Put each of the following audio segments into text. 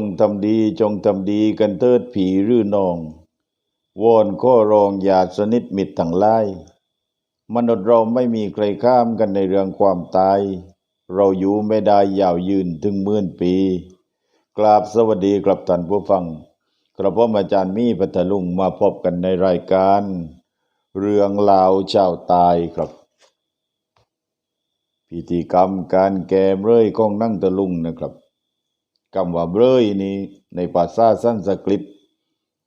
จงทำดีจงทำดีกันเถิดผีรือนอง วอนข้อรองอย่าสนิทมิตรทั้งหลายมนุษย์เราไม่มีใครข้ามกันในเรื่องความตาย เราอยู่ไม่ได้ยาวยืนถึงหมื่นปี กราบสวัสดีครับท่านผู้ฟัง กระผมอาจารย์มีพัทลุงมาพบกันในรายการ เรื่องราวชาวตายครับพิธีกรรมการแก่เร่ยของนั่งตะลุงนะครับ คำว่าเรื่อยนี้ในภาษาสันสกฤต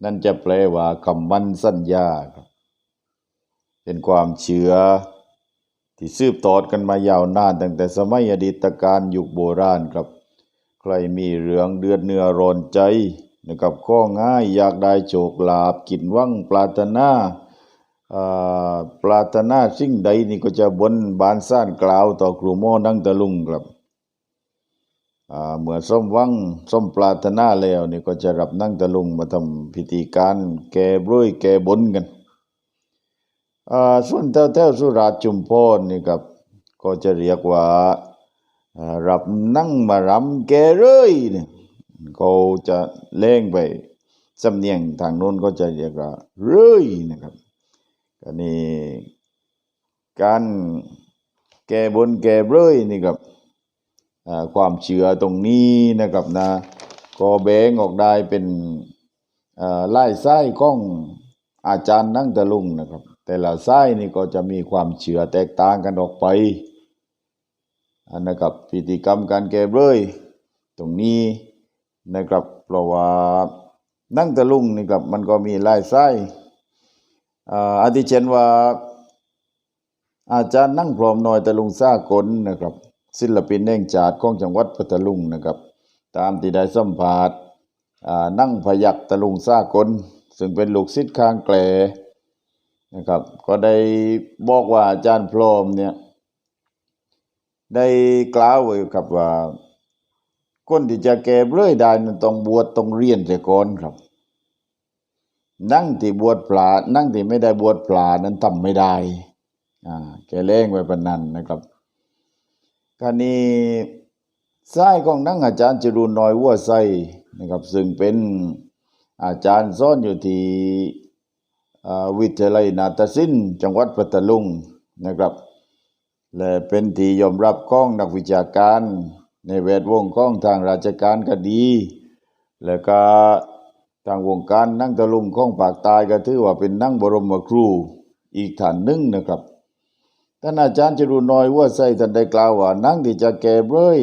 นั่นจะแปลว่าคำมันสัญญาครับเป็นความเชื่อที่สืบทอดกันมายาวนานตั้งแต่สมัยอดีตการยุคโบราณครับ ใครมีเรื่องเดือดเนื้อร้อนใจนะครับข้อง่ายอยากได้โชคลาภกินหวังปรารถนาปรารถนาสิ่งใดนี่ก็จะบนบานซ่านกล่าวต่อครูโมนั่งตะลุงครับ เมื่อส้มวังส้มปรารถนาแล้วนี่ก็จะรับนั่งตะลุงมาทำพิธีการแก้บรุยแก้บนกันส่วนแถวแถวสุราษฎร์จุมพรนี่ครับก็จะเรียกว่ารับนั่งมารำแก่เลยเนี่ยเขาจะเล่งไปสำเนียงทางโน้นก็จะเรียกว่าเรื่อยนะครับก็นี่การแก้บนแก้เรื่อยนี่ครับ ความเชื่อตรงนี้นะครับนะก็แบ่งออกได้เป็นไล่ไส้ของอาจารย์นั่งตะลุงนะครับ แต่ละไส้นี่ก็จะมีความเชื่อแตกต่างกันออกไปอันนะครับพิธีกรรมการแก้เรื่ยตรงนี้นะครับเพราะว่านั่งตะลุงนี่ครับมันก็มีไล่ไส้อาทิเช่นว่า อาจารย์นั่งพร้อมหน้อยตะลุงซ่ากลนะครับ ศิลปินแห่งชาติของจังหวัดพัทลุงนะครับ ตามที่ได้สัมภาษณ์นั่งพยักตะลุงซากลซึ่งเป็นลูกศิษย์ข้างแกลนะครับ ก็ได้บอกว่าอาจารย์พรอมเนี่ยได้กล่าวไว้ครับว่าคนที่จะแก่เรื่อยได้นั้นต้องบวชต้องเรียนเสียก่อนครับ นั่งที่บวชปลานั่งที่ไม่ได้บวชปลานั้นทำไม่ได้อ่าแกเล่งไว้ปนันนะครับ กรณีสายของนั่งอาจารย์จรูนน้อยวัวไสนะครับ ซึ่งเป็นอาจารย์สอนอยู่ที่วิทยาลัยนาฏศิลป์จังหวัดพัทลุงนะครับและเป็นที่ยอมรับของนักวิชาการ ในแวดวงของทางราชการก็ดี แล้วก็ทางวงการนั่งตะลุงของปากตายก็ถือว่าเป็นนั่งบรมครูอีกฐานหนึ่งนะครับ ท่านอาจารย์จรุนน้อยว่าใส่ท่านได้กล่าวว่านั่งที่จะแก่เบ้ย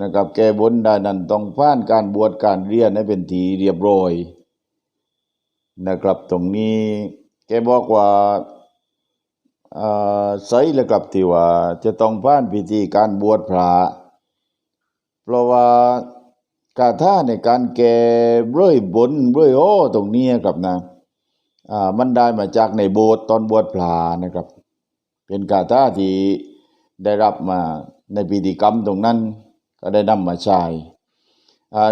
นะครับแก่บนได้นั้นต้องผ่านการบวชการเรียนให้เป็นทีเรียบร้อยนะครับตรงนี้แกบอกว่าใส่แล้วกับที่ว่า จะต้องผ่านพิธีการบวชพระเพราะว่ากาถาในการแก่เรื่อยบนเรื่อยโอ้ตรงนี้ครับนะมันได้มาจากในโบสถ์ตอนบวชพระนะครับ เป็นกาถาที่ได้รับมาในพิธีกรรมตรงนั้น ก็ได้นำมาใช้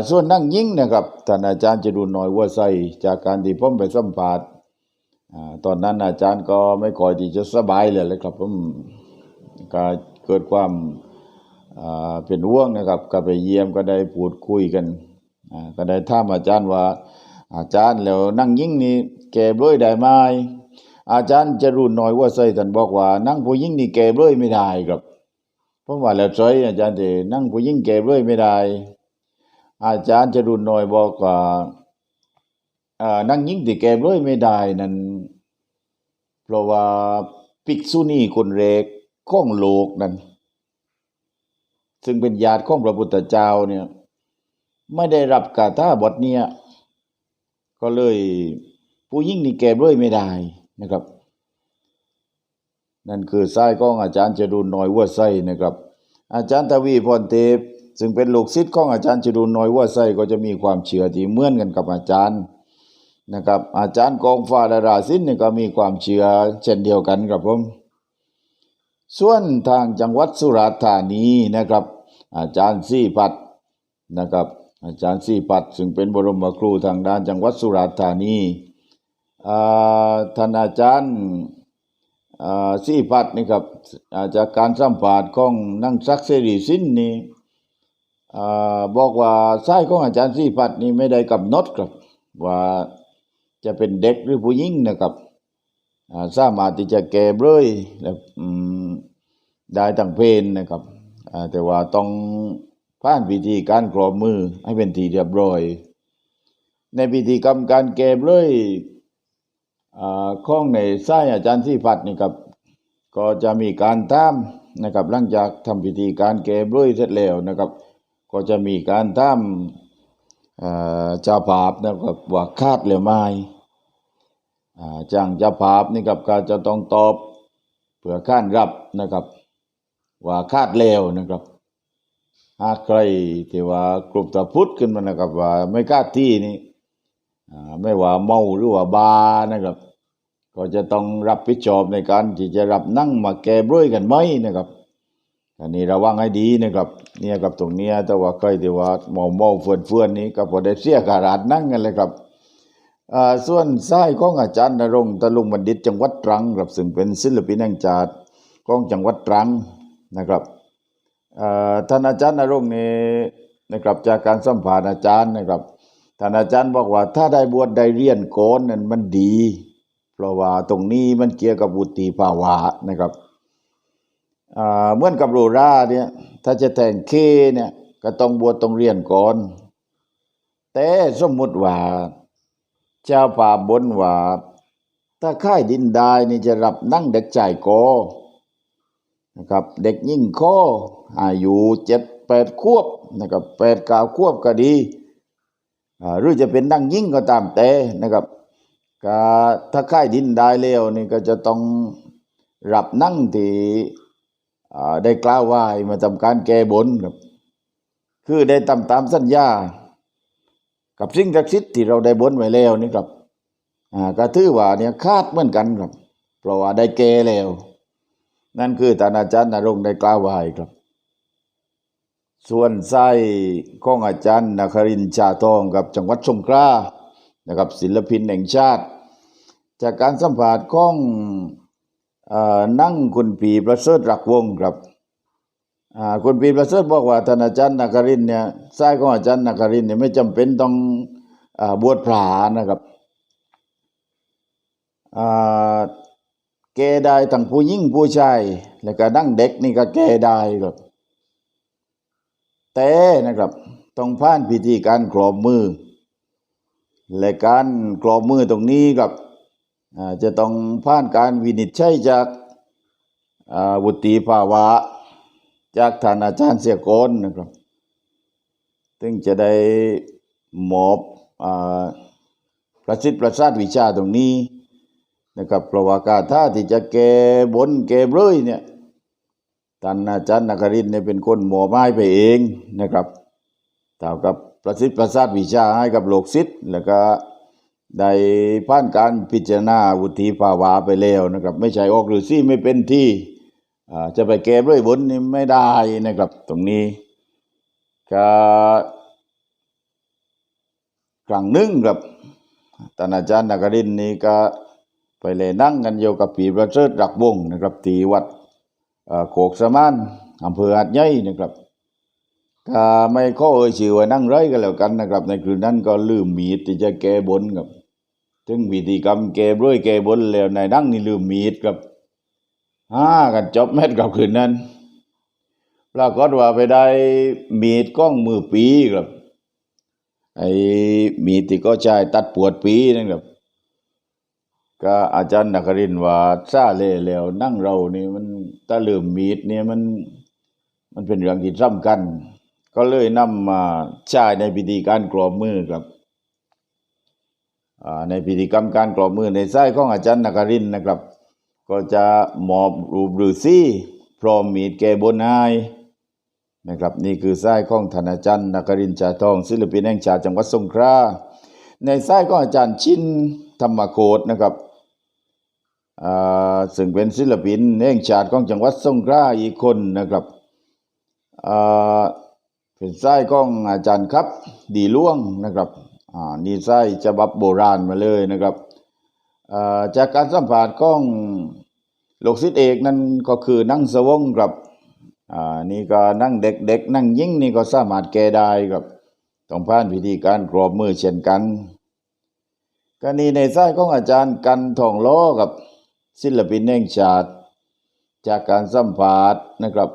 ส่วนนั่งยิ่งนะครับท่านอาจารย์จรูนน้อยวัวไสจากการที่ผมไปสัมภาษณ์อ่าตอนนั้นอาจารย์ก็ไม่ค่อยที่จะสบายเลยเลยครับผมก็เกิดความเป็นห่วงนะครับ ก็ไปเยี่ยมก็ได้พูดคุยกันก็ได้ถามอาจารย์ว่า อาจารย์แล้วนั่งยิ่งนี่แก่ด้วยได้ไหม อาจารย์จะรูนน้อยว่าไส้ท่านบอกว่า นั่งผู้หญิงนี่แก่เลยไม่ได้ครับเพราะว่าแล้วใช้อาจารย์จะนั่งผู้หญิงแก่เลยไม่ได้ อาจารย์จะรูนน้อยบอกว่าอ่านั่งหญิงที่แก่เลยไม่ได้นั้นเพราะว่าภิกษุณีคนแรกข้องโลกนั้น ซึ่งเป็นญาติของพระพุทธเจ้าเนี่ยไม่ได้รับกาถาบทเนี่ยก็เลยผู้หญิงนี่แก่เลยไม่ได้ นะครับ นั่นคือสายของอาจารย์จรูนน้อยวัวไส้นะครับ อาจารย์ทวีพรเทพซึ่งเป็นลูกศิษย์ของอาจารย์จรูนน้อยวัวไส้ก็จะมีความเชื่อที่เหมือนกันกับอาจารย์นะครับ อาจารย์กองฟ้าดาราศิลป์นี่ก็มีความเชื่อเช่นเดียวกันครับผมส่วนทางจังหวัดสุราษฎร์ธานีนะครับ อาจารย์ซี่พัดนะครับ อาจารย์ซี่พัดซึ่งเป็นบรมครูทางด้านจังหวัดสุราษฎร์ธานี ท่านอาจารย์อ่าซี่พัดนี่ครับจากการสัมภาษณ์ของนังซักเสรีสินนี่บอกว่าไส้ของอาจารย์สีพัดนี่ไม่ได้กำหนดครับ ว่าจะเป็นเด็กหรือผู้หญิงนะครับสามารถที่จะแก่เบยและอืมได้ตั้งเพนนะครับแต่ว่าต้องผ่านพิธีการกรอบมือให้เป็นทีเรียบร้อย ในพิธีกรรมการแก่เบย ข้องในไส้อาจารย์สีพัดนี่ครับก็จะมีการตามนะครับ หลังจากทำพิธีการแก่เบยเสร็จแล้วนะครับ ก็จะมีการตามเจ้าภาพนะครับว่าคาดหรือไม่จ้างเจ้าภาพนี่ครับก็จะต้องตอบเพื่อข้านรับนะครับ ว่าคาดแล้วนะครับหากใครที่ว่ากลุ่มตะพุทธขึ้นมานะครับว่าไม่คาดที่นี่ ไม่ว่าเมาหรือว่าบานะครับ ก็จะต้องรับผิดชอบในการที่จะรับนั่งมาแก้บร้อยกันไหมนะครับ อันนี้ระวังให้ดีนะครับ เนี่ยกับตรงเนี้ยแต่ว่าใครที่ว่าเมาเมาเฟื่อนเฟื่อนนี้ก็พอได้เสียการาดนั่งกันเลยครับอ่าส่วนซ้ายของอาจารย์นรงตะลุงบัณฑิตจังหวัดตรังครับซึ่งเป็นศิลปินแห่งชาติของจังหวัดตรังนะครับอ่าท่านอาจารย์นรงนี่นะครับจากการสัมภาษณ์อาจารย์นะครับ ท่านอาจารย์บอกว่า ถ้าได้บวชได้เรียนโกนนั้นมันดี เพราะว่าตรงนี้มันเกี่ยวกับวุฒิภาวะนะครับเหมือนกับโรราเนี่ย ถ้าจะแต่งเคเนี่ย ก็ต้องบวชต้องเรียนก่อน แต่สมมุติว่า เจ้าป่าบนว่าถ้าค่ายดินได้นี่จะรับนั่งเด็กใจายกอนะครับ เด็กยิ่งข้ออายุเจ็ดแปดขวบนะครับแปดเก้าขวบก็ดี หรือจะเป็นนั่งยิ่งก็ตามแต่นะครับก็ถ้าค่ายดินได้แล้วนี่ก็จะต้องรับนั่งที่ได้กล่าวไหว้มาทำการแก้บนครับ คือได้ตามตามสัญญา กับสิ่งศักดิ์สิทธิ์ที่เราได้บนไว้แล้วนี่ครับอ่าก็ถือว่าเนี่ยคาดเหมือนกันครับ เพราะว่าได้แก่แล้ว นั่นคือท่านอาจารย์นรงได้กล่าวไว้ครับ ส่วนไส้ของอาจารย์นครินชาทองกับจังหวัดสงขลานะครับศิลปินแห่งชาติ จากการสัมผัสของอนั่งคุณปีประเสริฐรักวงครับคุณปีประเสริฐบอกว่าท่านอาจารย์นาครินเนี่ยไสายของอาจารย์นาครินเนี่ยไม่จำเป็นต้องอบวชพระนะครับอ่าแกได้ทั้งผู้หญิงผู้ชายแล้วก็นั่งเด็กนี่ก็แกได้ครับ แต่นะครับ ต้องผ่านพิธีการกรอบมือ และการกรอบมือตรงนี้ครับจะต้องผ่านการวินิจฉัยจากวุฒิภาวะ จากท่านอาจารย์เสียกนนะครับซึ่งจะได้หมอบอประสิทธิ์ประสาทวิชาตรงนี้นะครับเพราะว่ากาท่าที่จะแก้บนแก้เรื่อยเนี่ย ท่านอาจารย์นครินเนี่ยเป็นคนหมอบไม้ไปเองนะครับเท่ากับประสิทธิ์ประสาทวิชาให้กับโลกศิษย์แล้วก็ได้ผ่านการพิจารณาวุฒิภาวะไปแล้วนะครับ ไม่ใช่ออกหรือซี่ไม่เป็นที่จะไปแก้ด้วยบนนี่ไม่ได้นะครับ ตรงนี้ก็ครั้งหนึ่งครับท่านอาจารย์นกรินนี่ก็ไปเลยนั่งกันอยู่กับปีประเสริฐรักวงนะครับที่วัด โคกสมานอำเภอหาดใหญ่นะครับก็ไม่ข้อเอ่ยชื่อว่านั่งไรกันแล้วกันนะครับ ในคืนนั้นก็ลืมมีดที่จะแก้บนครับถึงพิธีกรรมแก้บร้อยแก้บนแล้วในนั่งนี่ลืมมีดครับฮ่ากันจบแมทกับคืนนั้นปรากฏว่าไปได้มีดก้องมือปีครับไอ้มีดที่ก็ใช้ตัดปวดปีนั่นครับ ก็อาจารย์นครินว่าซาเล่แล้ว นั่งเรานี่มันถ้าลืมมีดเนี่ยมัน มันเป็นเรื่องที่สำคัญก็เลยนำมาใช้ในพิธีการกรอบมือครับในพิธีกรรมการกรอบมือในไส้ของอาจารย์นครินทร์นะครับ ก็จะมอบรูปฤาษีพร้อมมีดแก้บนให้นะครับ นี่คือไส้ของท่านอาจารย์นครินชาทองศิลปินแห่งชาติจังหวัดสงขลาในไส้ของอาจารย์ชินธรรมโคตนะครับ ซึ่งเป็นศิลปินแห่งชาติของจังหวัดสงขลาอีกคนนะครับอ่าเป็นไส้ของอาจารย์ครับ ดีล่วงนะครับอ่านี่ไส้ฉบับโบราณมาเลยนะครับอ่าจากการสัมผัสของโลกศิษย์เอกนั้นก็คือนั่งสวงกับอ่านี่ก็นั่งเด็กๆ นั่งยิ่งนี่ก็สามารถแก้ได้ครับต้องผ่านพิธีการกรอบมือเช่นกันกรณีในสายของอาจารย์กันทองล้อกับ ศิลปินแห่งชาติ จากการสัมภาษณ์นะครับ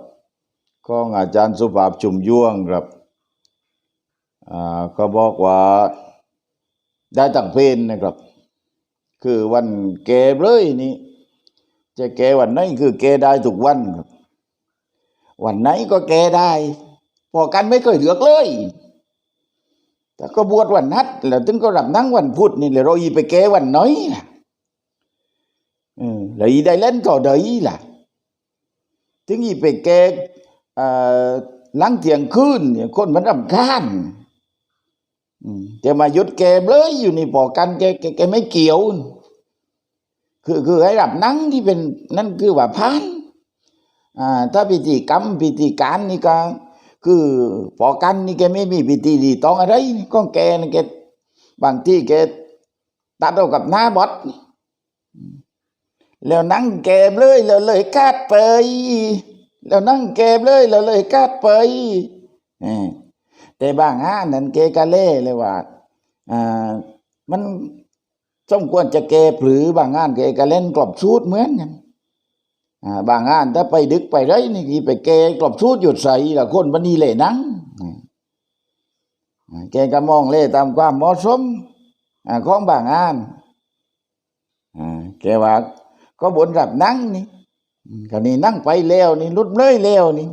ของอาจารย์สุภาพชุมยวงครับอ่าก็บอกว่าได้ตั้งเพลนนะครับ คือวันแกเลยนี่จะแกวันไหนคือแกได้ทุกวันครับ วันไหนก็แกได้พอกันไม่เคยเหลือกเลยแต่ก็บวชวันนัดแล้วถึงก็รับนั่งวันพุธนี่แล้วเราอีไปแกวันน้อย ล่ะเออแล้วอีได้เล่นต่อเดยล่ะถึงอีไปแกเอ่อหลังเที่ยงคืนเนี่ยคนมันรำคาญจะมายุดแกเลยอยู่ในี่พอกันแกแกแกไม่เกี่ยว คือคือให้รับนั่งที่เป็นนั่นคือว่าพานอ่าถ้าพิธีกรรมพิธีการนี่ก็ คือพอกันนี่แกไม่มีพิธีรีตองอะไรก็แกนี่แกบางที่แกตัดเอากับหน้าบอส แล้วนั่งแกมเลยแล้วเลยกาดไป แล้วนั่งแกมเลยแล้วเลยกาดไปแต่บางงานนั้นแกกะเล่เลยว่าอ่ามันสมควรจะแกหรือบางงานแกก็เล่นกลอบชูดเหมือนกันอ่าบางงานถ้าไปดึกไปไรนี่กี่ไปแกกลบชูดหยุดใส่ละคนบันนี้เล่นังอ่าแกก็มองเล่ตามความเหมาะสมอ่าของบางงานอ่าแกว่า ก็บนรับนั่งนี่อืมก็นี่นั่งไปแล้วนี่ลุดเลยแล้วนี่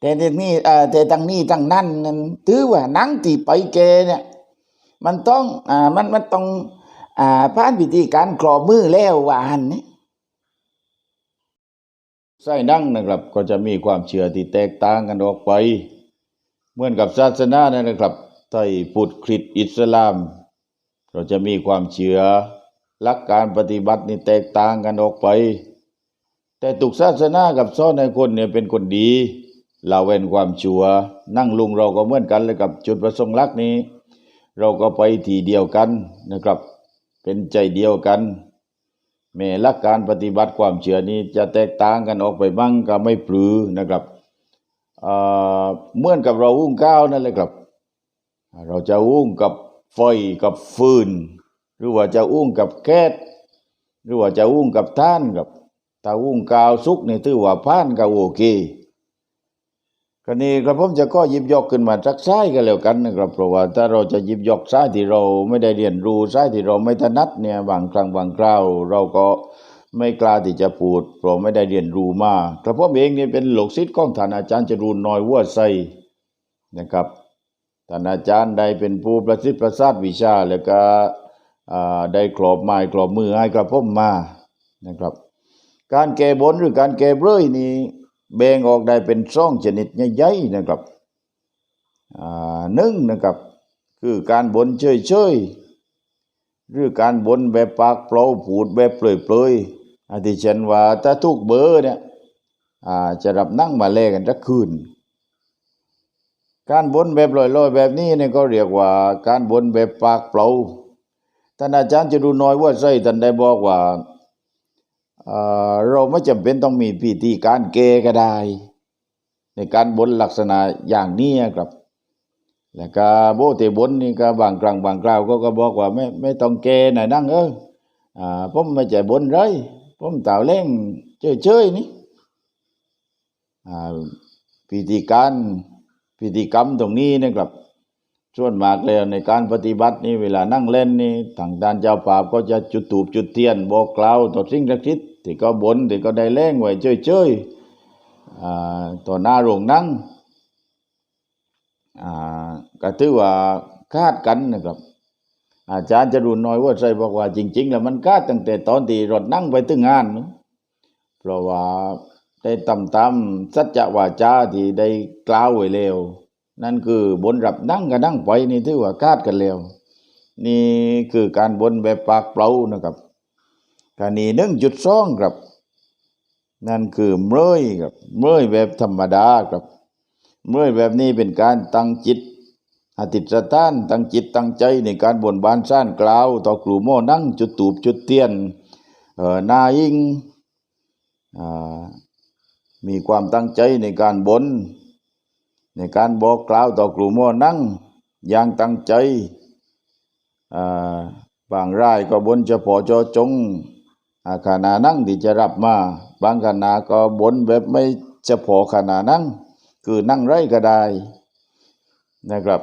แต่ที่นี่แต่ตั้งนี้ตั้งนั่นนั่นถือว่านั่งที่ไปแกเนี่ย มันต้องอ่ามันมันต้องอ่าผ่านพิธีการกรอบมือแล้วว่านนี่ไส้นั่งนะครับ ก็จะมีความเชื่อที่แตกต่างกันออกไป เหมือนกับศาสนานั่นนะครับไทยพุทธคริสต์อิสลาม เราจะมีความเชื่อ หลักการปฏิบัตินี่แตกต่างกันออกไป แต่ตุกศาสนากับซ้อนในคนเนี่ยเป็นคนดีเราเว้นความชั่วนั่งลุงเราก็เหมือนกันเลยกับจุดประสงค์ลักนี้ เราก็ไปทีเดียวกันนะครับ เป็นใจเดียวกันแม้ลักการปฏิบัติความเชื่อนี้จะแตกต่างกันออกไปบ้างก็ไม่ปลือนะครับเอ่อเหมือนกับเราอุ้งก้าวนั่นแหละครับ เราจะอุ้งกับไฟกับฟืน หรือว่าจะอุ้งกับแก๊สหรือว่าจะอุ้งกับท่านครับถ้าอุ้งกาวสุกนี่ถือว่าผ่านก็โอเคกรณีกระผมจะก็ยิบยกขึ้นมาสักซ้ายก็แล้วกันนะครับเพราะว่าถ้าเราจะยิบยกซ้ายที่เราไม่ได้เรียนรู้ซ้ายที่เราไม่ถนัดเนี่ยบางครั้งบางคราว เราก็ไม่กล้าที่จะพูดเพราะไม่ได้เรียนรู้มากระผมเองเนี่ยเป็นหลกศิษย์ของท่านอาจารย์จรูนน้อยวัวไซนะครับท่านอาจารย์ได้เป็นผู้ประสิทธิ์ประสาทวิชาแล้วก็ ได้กรอบไม้กรอบมือให้กระผมมานะครับ การแก้บนหรือการแก้เบ้ยนี่แบ่งออกได้เป็นช่องชนิดใหญ่ๆนะครับหนึ่งนะครับ คือการบนเฉยๆหรือการบนแบบปากเปล่าผูดแบบเปลยๆอาทิเช่นว่าถ้าทุกเบอร์เนี่ยจะรับนั่งมาแลกกันสักคืนการบนแบบลอยๆแบบนี้เนี่ยก็เรียกว่าการบนแบบปากเปล่า ท่านอาจารย์จะดูน้อยว่าไส้ท่านได้บอกว่าเราไม่จำเป็นต้องมีพิธีการเกก็ได้ ในการบนลักษณะอย่างนี้ครับ แล้วก็โบเตบนนี่ก็บางครั้งบางคราวก็ก็บอกว่าไม่ไม่ต้องเกหน่อยนั่งเอออ่าผมไม่ใจบนเลยผมต่าเล่งเฉยๆนี่พิธีการพิธีกรรมตรงนี้นะครับ ส่วนมากแล้วในการปฏิบัตินี่เวลานั่งเล่นนี่ทางด้านเจ้าป่าก็จะจุดตูบจุดเทียนบอกกล่าวต่อสิ่งศักดิ์สิทธิ์ที่ก็บนที่ก็ได้แรงไว้เฉยๆต่อหน้าโรงนั่งก็ถือว่าคาดกันนะครับ อาจารย์จรุนน้อยว่าใจบอกว่าจริง ๆ แล้วมันคาดตั้งแต่ตอนที่รถนั่งไปถึงงาน เพราะว่าได้ตำตามสัจจวาจาที่ได้กล่าวไว้แล้ว นั่นคือบนรับนั่งก็นั่งไปนี่ถือว่าคาดกันแล้ว นี่คือการบนแบบปากเปล่านะครับกรณีหนึ่งจุดสองครับ นั่นคือเมื่อยครับเมื่อยแบบธรรมดาครับ เมื่อยแบบนี้เป็นการตั้งจิตอธิษฐานตั้งจิตตั้งใจในการบนบานซ่านกล่าว ต่อกลุ่มโม่นั่งจุดตูบจุดเทียนเออนายิงอ่ามีความตั้งใจในการบน ในการบอกกล่าวต่อกลุ่มโมนั่งอย่างตั้งใจบางรายก็บนเฉพาะจอจงอขณะนั่งที่จะรับมา บางขณะก็บนแบบไม่เฉพาะขณะนั่ง คือนั่งไรก็ได้นะครับ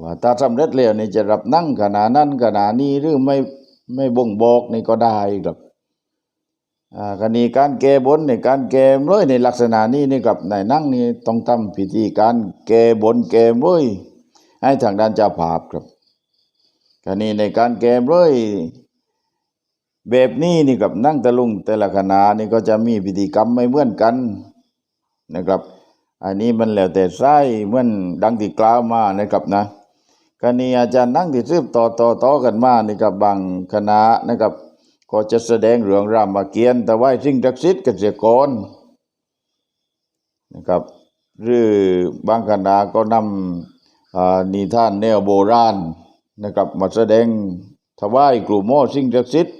ว่าถ้าสำเร็จแล้วนี่จะรับนั่งขณะนั้นขณะนี้หรือไม่ไม่บ่งบอกนี่ก็ได้ครับ อ่ากรณีการแก้บนในการแก้เลยในลักษณะนี้นี่กับในนั่งนี่ต้องทำพิธีการแก้บนแก้เลยให้ทางด้านเจ้าภาพครับกรณีในการแก้เลยแบบนี้นี่กับนั่งตะลุงแต่ละขณะนี่ก็จะมีพิธีกรรมไม่เหมือนกันนะครับ อันนี้มันแล้วแต่ไส้เหมือนดังที่กล่าวมานะครับนะกรณีอาจารย์นั่งที่ซืบต่อต่อต่อกันมานี่กับบางคณะนะครับ ก็จะแสดงเรื่องรามเกียรติ์แต่ไหวสิ่งศักดิ์สิทธิ์เกษตรกรนะครับหรือบางคณะก็นำนิทานแนวโบราณนะครับมาแสดงถวายกลุ่มโมสิ่งศักดิ์สิทธิ์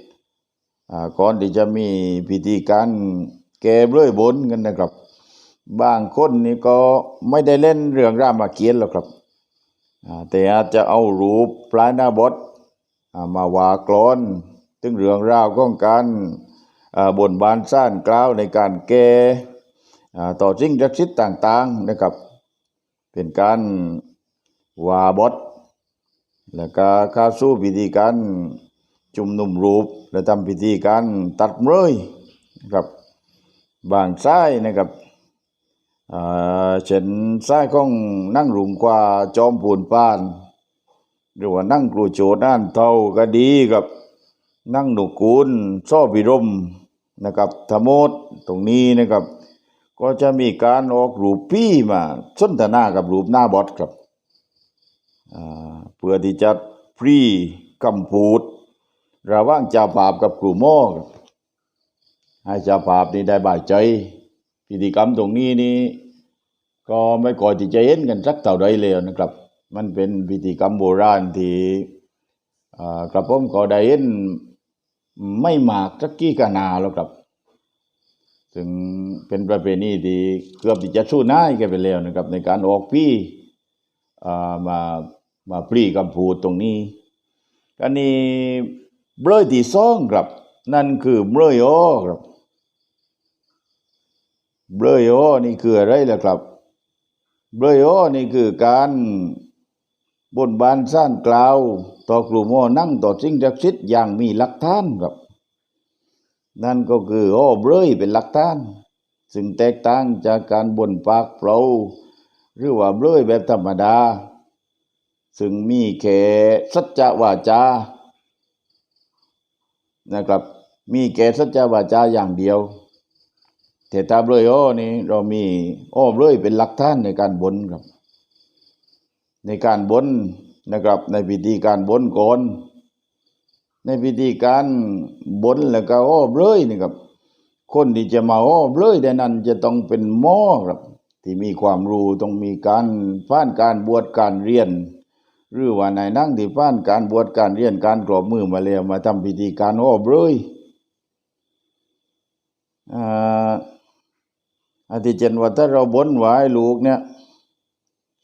ก่อนที่จะมีพิธีการแก้เรื่อยบนกันนะครับ บางคนนี่ก็ไม่ได้เล่นเรื่องรามเกียรติ์หรอกครับแต่อาจจะเอารูปปลายหน้าบทมาว่ากลอน ถึงเรื่องราวของการอ่าบนบานสร้างกล่าวในการแก่ต่อสิ่งศักดิ์สิทธิ์ต่างๆนะครับ เป็นการวาบทแล้วก็ข้าสู่พิธีการจุ่มนุมรูป และทำพิธีการตัดเมยนะครับบางซ้ายนะครับเช่นซ้ายของนั่งหลุมกว่าจอมปูนปาน หรือว่านั่งกรูโจด้านเท่าก็ดีกับ นั่งหนุกูลซ่อพิรมนะครับธรรมดตรงนี้นะครับ ก็จะมีการออกรูปพี่มาสนทนากับรูปหน้าบอสครับเพื่อที่จะพรีคำพูดระว่างจ้าภาพกับครูโม่ให้จ้าภาพนี่ได้บายใจ พิธีกรรมตรงนี้นี่ก็ไม่ก่อยที่จะเห็นกันสักเท่าใดเลยนะครับ มันเป็นพิธีกรรมโบราณที่กระผมก็ได้เห็น ไม่มากสักกี่กะนาแล้วครับซึ่งเป็นประเพณีที่เกือบที่จะสู้น่ายกันไปแล้วนะครับ ในการออกพี่มามาปรีกับพูดตรงนี้กันนี้เบลยที่สองครับ นั่นคือเบลยโอครับเบลยโอนี่คืออะไรล่ะครับเบลยโอนี่คือการ บนบานสร้างกล่าว ต่อกลุ่มโอนั่งต่อสิ่งศักดิ์สิทธิ์อย่างมีหลักฐานครับ นั่นก็คือโอ้เบลยเป็นหลักฐาน ซึ่งแตกต่างจากการบ่นปากเปล่าหรือว่าเบลยแบบธรรมดา ซึ่งมีแค่สัจจะวาจานะครับ มีแค่สัจจะวาจาอย่างเดียวแต่ตาเบลยอ้อนี่เรามีโอ้เบลยเป็นหลักฐานในการบ่นครับ ในการบนนะครับ ในพิธีการบนก่อนในพิธีการบนแล้วก็อ้เบลยนี่ครับ คนที่จะมาอ้เบลยได้นั้นจะต้องเป็นหมอครับ ที่มีความรู้ต้องมีการผ่านการบวชการเรียน หรือว่าในายนั่งที่ผ่านการบวชการเรียนการกรอบมือมาแล้วมาทำพิธีการอ้เบลยอ่าอาทิเจนว่าถ้าเราบนไว้ลูกเนี่ย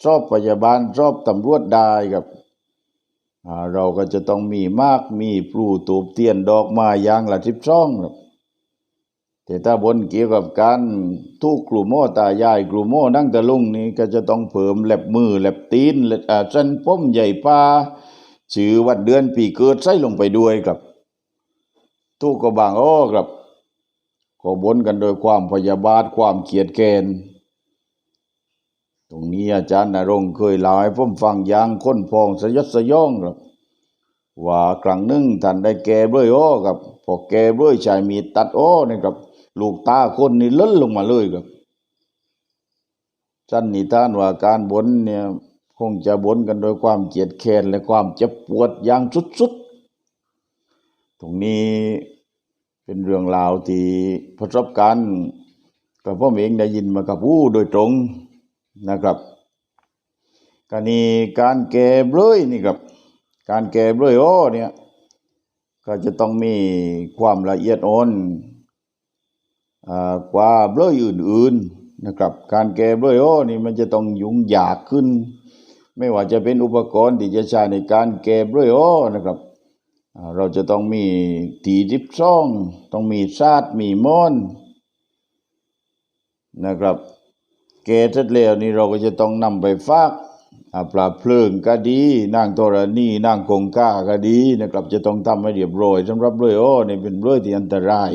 ชอบพยาบาลชอบตำรวจได้ครับเราก็จะต้องมีมากมีปลูตูบเตียนดอกไม้ยางละสิบช่องครับแต่ถ้าบนเกี่ยวกับการทุกกลุ่มโมตายายกลุ่มโมนั่งตะลุงนี่ก็จะต้องเพิ่มแลบมือแลบตีนแลบอ่าเส้นป้มใหญ่ปลาชื่อวันเดือนปีเกิดใส่ลงไปด้วยครับ ทุกก็บางอ้อครับก็บนกันโดยความพยาบาทความเกียดแค้น ตรงนี้อาจารย์นรงเคยเล่าให้ผมฟังอย่างค้นพองสยดสยองครับว่าครั้งหนึ่งท่านได้แก่เบ้ยอ้อครับพอแก่เบ้ยชายมีดตัดอ้อนี่ครับ ลูกตาคนนี่ล้นลงมาเลยครับสันนิษฐานว่าการบนเนี่ยคงจะบนกันโดยความเกลียดแค้นและความเจ็บปวดอย่างสุดๆ ตรงนี้เป็นเรื่องราวที่ประสบการณ์กับผมเองได้ยินมากับผู้โดยตรง นะครับกรณีการแก่เบลยนี่ครับ การแก่เบลยโอ้เนี่ยก็จะต้องมีความละเอียดอ่อนกว่าเบลออื่น ๆนะครับ การแก้เบลอโอ้นี่มันจะต้องยุ่งยากขึ้น ไม่ว่าจะเป็นอุปกรณ์ที่จะใช้ในการแก้เบลอโอ้นะครับเราจะต้องมีตีดิบซ่อง ต้องมีซาดมีม้อนนะครับ แกเสร็จแล้วนี่เราก็จะต้องนำไปฝากอ่าปลาเพลิงก็ดีนางตรณีนางคงก้าก็ดีนะครับ จะต้องทำให้เรียบร้อยสำหรับเบลอโอ้นี่เป็นเบลอที่อันตราย